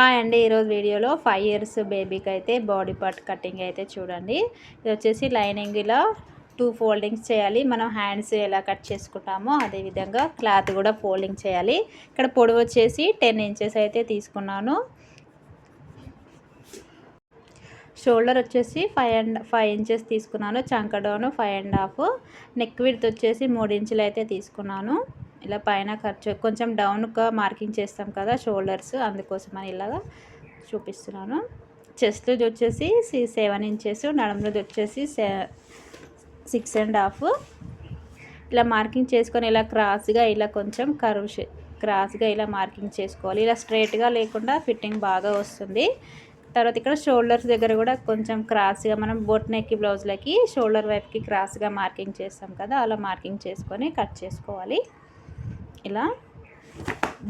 Hi అండి ఈరోజు వీడియోలో ఫైవ్ ఇయర్స్ బేబీకి అయితే బాడీ పార్ట్ కటింగ్ అయితే చూడండి. ఇది వచ్చేసి లైనింగ్ ఇలా టూ ఫోల్డింగ్స్ చేయాలి. మనం హ్యాండ్స్ ఎలా కట్ చేసుకుంటామో అదేవిధంగా క్లాత్ కూడా ఫోల్డింగ్ చేయాలి. ఇక్కడ పొడవు వచ్చేసి టెన్ ఇంచెస్ అయితే తీసుకున్నాను. షోల్డర్ వచ్చేసి ఫైవ్ అండ్ ఫైవ్ ఇంచెస్ తీసుకున్నాను. చంక down five and half neck width వచ్చేసి మూడు ఇంచులు అయితే తీసుకున్నాను. ఇలా పైన ఖర్చు కొంచెం డౌన్గా మార్కింగ్ చేస్తాం కదా షోల్డర్స్ అందుకోసం అని ఇలాగా చూపిస్తున్నాను. చెస్ట్ వచ్చేసి సెవెన్ ఇంచెస్ నడుములది వచ్చేసి సిక్స్ అండ్ హాఫ్. ఇలా మార్కింగ్ చేసుకొని ఇలా క్రాస్గా ఇలా కొంచెం కరువు క్రాస్గా ఇలా మార్కింగ్ చేసుకోవాలి. ఇలా స్ట్రైట్గా లేకుండా ఫిట్టింగ్ బాగా వస్తుంది. తర్వాత ఇక్కడ షోల్డర్స్ దగ్గర కూడా కొంచెం క్రాస్గా మనం బొట్ నెక్కి బ్లౌజ్లకి షోల్డర్ వైపుకి క్రాస్గా మార్కింగ్ చేస్తాం కదా అలా మార్కింగ్ చేసుకొని కట్ చేసుకోవాలి. ఇలా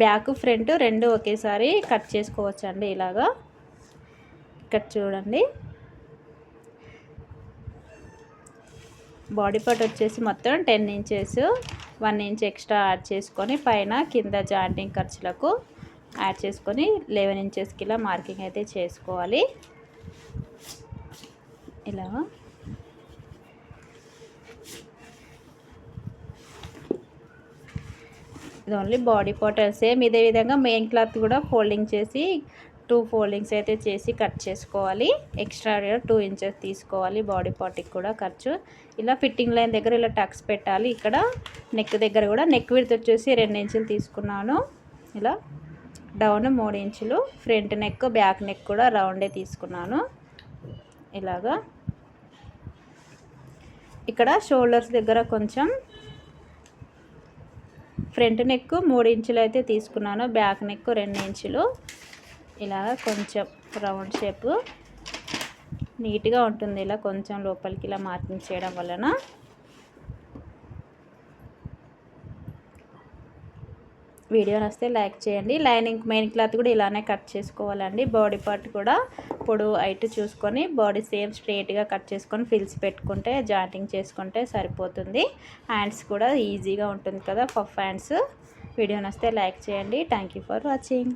బ్యాక్ ఫ్రంట్ రెండు ఒకేసారి కట్ చేసుకోవచ్చు అండి ఇలాగా. ఇక్కడ చూడండి. బాడీ పార్ట్ వచ్చేసి మొత్తం ten inches one inch extra add చేసుకొని పైన కింద జాయింటింగ్ ఖర్చులకు యాడ్ చేసుకొని లెవెన్ ఇంచెస్కి ఇలా మార్కింగ్ అయితే చేసుకోవాలి. ఇలా ఇది ఓన్లీ బాడీ పార్ట్ సేమ్ ఇదే విధంగా మెయిన్ క్లాత్ కూడా ఫోల్డింగ్ చేసి టూ ఫోల్డింగ్స్ అయితే చేసి కట్ చేసుకోవాలి. ఎక్స్ట్రా టూ ఇంచెస్ తీసుకోవాలి బాడీ పార్ట్కి కూడా ఖర్చు. ఇలా ఫిట్టింగ్ లైన్ దగ్గర ఇలా టక్స్ పెట్టాలి. ఇక్కడ నెక్ దగ్గర కూడా నెక్ విడత వచ్చేసి రెండు ఇంచులు తీసుకున్నాను. ఇలా డౌన్ మూడు ఇంచులు ఫ్రంట్ నెక్ బ్యాక్ నెక్ కూడా రౌండే తీసుకున్నాను. ఇలాగా. ఇక్కడ షోల్డర్స్ దగ్గర కొంచెం ఫ్రంట్ నెక్ మూడు ఇంచులు అయితే తీసుకున్నాను బ్యాక్ నెక్ రెండు ఇంచులు. ఇలా కొంచెం రౌండ్ షేప్. నీట్గా ఉంటుంది ఇలా కొంచెం లోపలికి ఇలా మార్కింగ్ చేయడం వలన. వీడియో నస్తే లైక్ చేయండి. లైనింగ్ మెయిన్ క్లాత్ కూడా ఇలానే కట్ చేసుకోవాలండి. బాడీ పార్ట్ కూడా పొడు హైట్ చూసుకొని బాడీ సేమ్ స్ట్రేట్గా కట్ చేసుకొని ఫిల్స్ పెట్టుకుంటే జాయింటింగ్ చేసుకుంటే సరిపోతుంది. హ్యాండ్స్ కూడా ఈజీగా ఉంటుంది కదా పఫ్ హ్యాండ్స్. వీడియో నస్తే లైక్ చేయండి. Thank for watching.